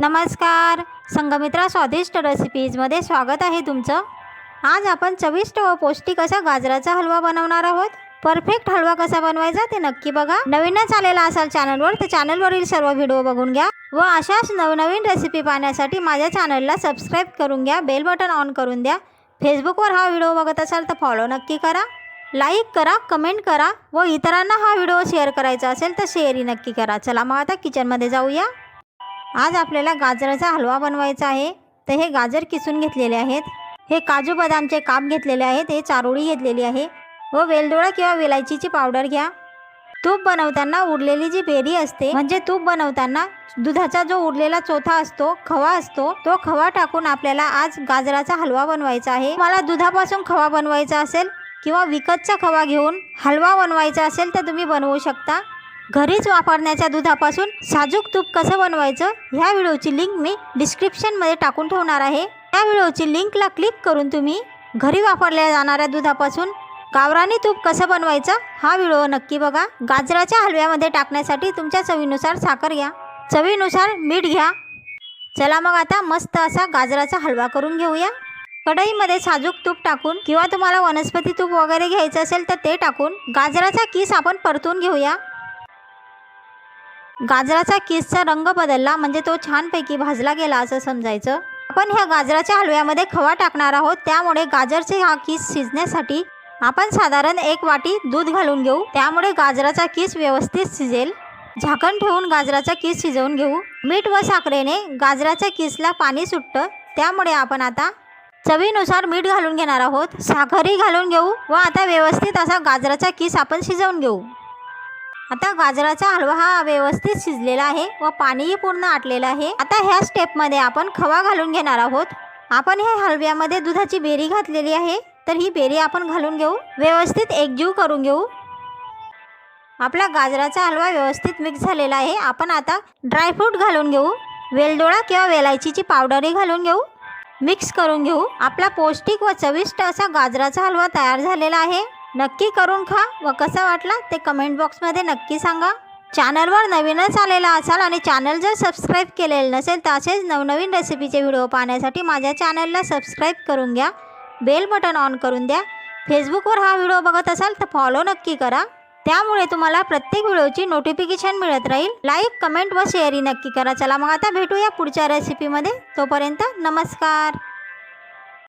नमस्कार. संगमित्रा स्वादिष्ट रेसिपीजमध्ये स्वागत आहे तुमचं. आज आपण चविष्ट व पौष्टिक असा गाजराचा हलवा बनवणार आहोत. परफेक्ट हलवा कसा बनवायचा ते नक्की बघा. नवीनच आलेला असाल चॅनलवर तर चॅनलवरील सर्व व्हिडिओ बघून घ्या. व अशाच नवनवीन रेसिपी पाहण्यासाठी माझ्या चॅनलला सबस्क्राईब करून घ्या. बेल बटन ऑन करून द्या. फेसबुकवर हा व्हिडिओ बघत असाल तर फॉलो नक्की करा. लाईक करा कमेंट करा. व इतरांना हा व्हिडिओ शेअर करायचा असेल तर शेअरही नक्की करा. चला मग आता किचनमध्ये जाऊया. आज आपल्याला गाजराचा हलवा बनवायचा आहे. तर हे गाजर किसून घेतलेले आहेत. हे काजू बदामचे काप घेतलेले आहेत. हे चारोळी घेतलेली आहे. व वेलदोळा किंवा वेलायचीची पावडर घ्या. तूप बनवताना उरलेली जी बेरी असते म्हणजे तूप बनवताना दुधाचा जो उरलेला चोथा असतो खवा असतो तो खवा टाकून आपल्याला आज गाजराचा हलवा बनवायचा आहे. मला दुधापासून खवा बनवायचा असेल किंवा विकतचा खवा घेऊन हलवा बनवायचा असेल तर तुम्ही बनवू शकता. घरीच वापरण्याच्या दुधापासून साजूक तूप कसं बनवायचं ह्या व्हिडिओची लिंक मी डिस्क्रिप्शनमध्ये टाकून ठेवणार आहे. त्या व्हिडिओची लिंकला क्लिक करून तुम्ही घरी वापरल्या जाणाऱ्या दुधापासून गावरानी तूप कसं बनवायचं हा व्हिडिओ नक्की बघा. गाजराच्या हलव्यामध्ये टाकण्यासाठी तुमच्या चवीनुसार साखर घ्या. चवीनुसार मीठ घ्या. चला मग आता मस्त असा गाजराचा हलवा करून घेऊया. कढईमध्ये साजूक तूप टाकून किंवा तुम्हाला वनस्पती तूप वगैरे घ्यायचं असेल तर ते टाकून गाजराचा किस आपण परतून घेऊया. गाजराचा केसचा रंग बदलला म्हणजे तो छानपैकी भाजला गेला असं समजायचं. आपण ह्या गाजराच्या हलव्यामध्ये खवा टाकणार आहोत. त्यामुळे गाजरचे हा किस शिजण्यासाठी आपण साधारण एक वाटी दूध घालून घेऊ. त्यामुळे गाजराचा किस व्यवस्थित शिजेल. झाकण ठेवून गाजराचा किस शिजवून घेऊ. मीठ व साखरेने गाजराच्या किसला पाणी सुटतं. त्यामुळे आपण आता चवीनुसार मीठ घालून घेणार आहोत. साखरही घालून घेऊ व आता व्यवस्थित असा गाजराचा किस आपण शिजवून घेऊ. आता गाजराचा हलवा हा व्यवस्थित शिजलेला आहे व पाणीही पूर्ण आटलेलं आहे. आता ह्या स्टेपमध्ये आपण खवा घालून घेणार आहोत. आपण ह्या हलव्यामध्ये दुधाची बेरी घातलेली आहे. तर ही बेरी आपण घालून घेऊ. व्यवस्थित एकजीव करून घेऊ. आपला गाजराचा हलवा व्यवस्थित मिक्स झालेला आहे. आपण आता ड्रायफ्रूट घालून घेऊ. वेलदोळा किंवा वेलायचीची पावडरही घालून घेऊ. मिक्स करून घेऊ. आपला पौष्टिक व चविष्ट असा गाजराचा हलवा तयार झालेला आहे. नक्की करून खा व कसा वाटला ते कमेंट बॉक्समध्ये नक्की सांगा. चॅनलवर नवीनच आलेला असाल आणि चॅनल जर सबस्क्राईब केलेलं नसेल तर असेच नवनवीन रेसिपीचे व्हिडिओ पाहण्यासाठी माझ्या चॅनलला सबस्क्राईब करून घ्या. बेल बटन ऑन करून द्या. फेसबुकवर हा व्हिडिओ बघत असाल तर फॉलो नक्की करा. त्यामुळे तुम्हाला प्रत्येक व्हिडिओची नोटिफिकेशन मिळत राहील. लाईक कमेंट व शेअरही नक्की करा. चला मग आता भेटूया पुढच्या रेसिपीमध्ये तोपर्यंत नमस्कार.